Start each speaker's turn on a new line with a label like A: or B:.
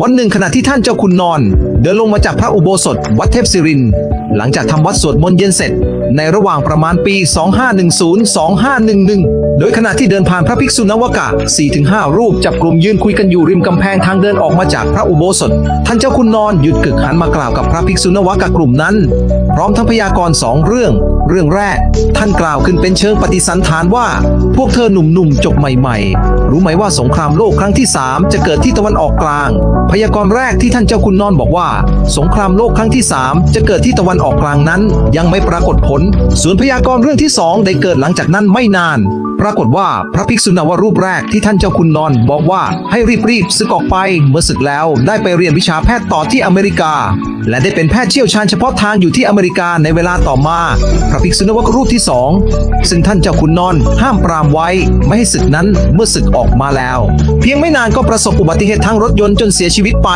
A: วันหนึ่งขณะที่ท่านเจ้าคุณนอน เดินลงมาจากพระอุโบสถ วัดเทพศิรินทร์ หลังจากทำวัดสวดมนต์เย็นเสร็จ ในระหว่างประมาณปี 2510-2511 โดยขณะที่เดินผ่านพระภิกษุนวกะ 4-5 รูปจับกลุ่มยืนคุยกันอยู่ริมกำแพงทางเดินออกมาจากพระอุโบสถ ท่านเจ้าคุณนอนหยุดกึกหันมากล่าวกับพระภิกษุนวกะกลุ่มนั้น พร้อมทั้งพยากรณ์สองเรื่อง เรื่องแรก ท่านกล่าวขึ้นเป็นเชิงปฏิสันฐานว่า พวกเธอหนุ่มๆจบใหม่ๆ รู้ไหมว่าสงครามโลกครั้งที่ 3 จะเกิดที่ตะวันออกกลาง พยากรณ์แรกที่ท่านเจ้าคุณนอนบอกว่า สงครามโลกครั้งที่ 3 จะเกิดที่ตะวันออกกลางนั้น ยังไม่ปรากฏผล ส่วนพยากรณ์เรื่องที่สองได้เกิดหลังจากนั้นไม่นาน ปรากฏว่าพระภิกษุนวรูปแรกที่ท่านเจ้าคุณนอน บอกว่าให้รีบๆศึกออกไป เมื่อศึกแล้วได้ไปเรียนวิชาแพทย์ต่อที่อเมริกา และได้เป็นแพทย์เชี่ยวชาญเฉพาะทางอยู่ที่อเมริกาในเวลาต่อมา พระภิกษุนวรูปที่สองซึ่งท่านเจ้าคุณนอนห้ามปรามไว้ ไม่ให้ศึกนั้นเมื่อศึกออกมาแล้ว เพียงไม่นานก็ประสบอุบัติเหตุทางรถยนต์จนเสียชีวิตไป